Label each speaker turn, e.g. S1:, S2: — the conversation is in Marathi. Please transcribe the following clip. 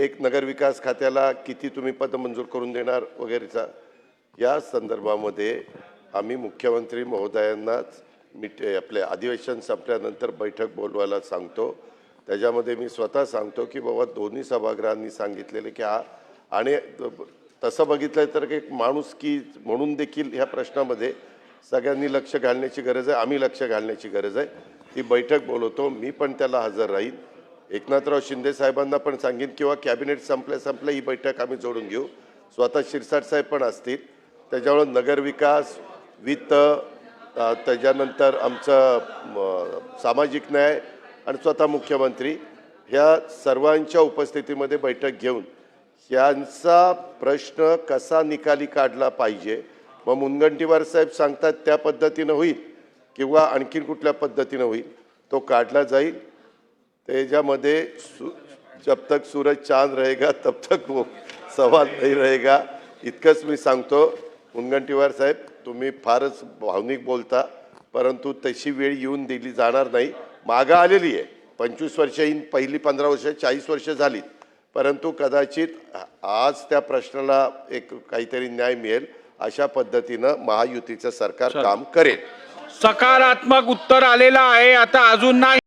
S1: एक नगरविकास खात्याला किती तुम्ही पद मंजूर करून देणार वगैरेचा? या संदर्भामध्ये आम्ही मुख्यमंत्री महोदयांनाच मिट आपले अधिवेशन संपल्यानंतर बैठक बोलवायला सांगतो. त्याच्यामध्ये मी स्वतः सांगतो की बाबा दोन्ही सभागृहांनी सांगितलेले की हा आणि तसं बघितलं तर एक माणूस की म्हणून देखील ह्या प्रश्नामध्ये सगळ्यांनी लक्ष घालण्याची गरज आहे आम्ही लक्ष घालण्याची गरज आहे. ती बैठक बोलवतो मी पण त्याला हजर राहीन. एकनाथराव शिंदे साहेबांना पण सांगेन किंवा कॅबिनेट संपल्या संपल्या ही बैठक आम्ही जोडून घेऊ. स्वतः शिरसाट साहेब पण असतील. त्याच्यामुळं नगरविकास वित्त त्याच्यानंतर आमचं सामाजिक न्याय आणि स्वतः मुख्यमंत्री ह्या सर्वांच्या उपस्थितीमध्ये बैठक घेऊन यांचा प्रश्न कसा निकाली काढला पाहिजे मग मुनगंटीवार साहेब सांगतात त्या पद्धतीनं होईल किंवा आणखीन कुठल्या पद्धतीनं होईल तो काढला जाईल. त्याच्यामध्ये सु जब तक सूरज चांद रहेगा तब तक वो सवाल नाही रहेगा. इतकंच मी सांगतो मुनगंटीवार साहेब तुम्ही फारच भावनिक बोलता परंतु तशी वेळ येऊन दिली जाणार नाही. मागं आलेली आहे. पंचवीस वर्ष येईन पहिली पंधरा वर्ष चाळीस वर्ष झालीत परंतु कदाचित आज त्या प्रश्नाला एक काहीतरी न्याय मिळेल अशा पद्धतीनं महायुतीचं सरकार काम करेल.
S2: सकारात्मक उत्तर आलेलं आहे आता अजून नाही.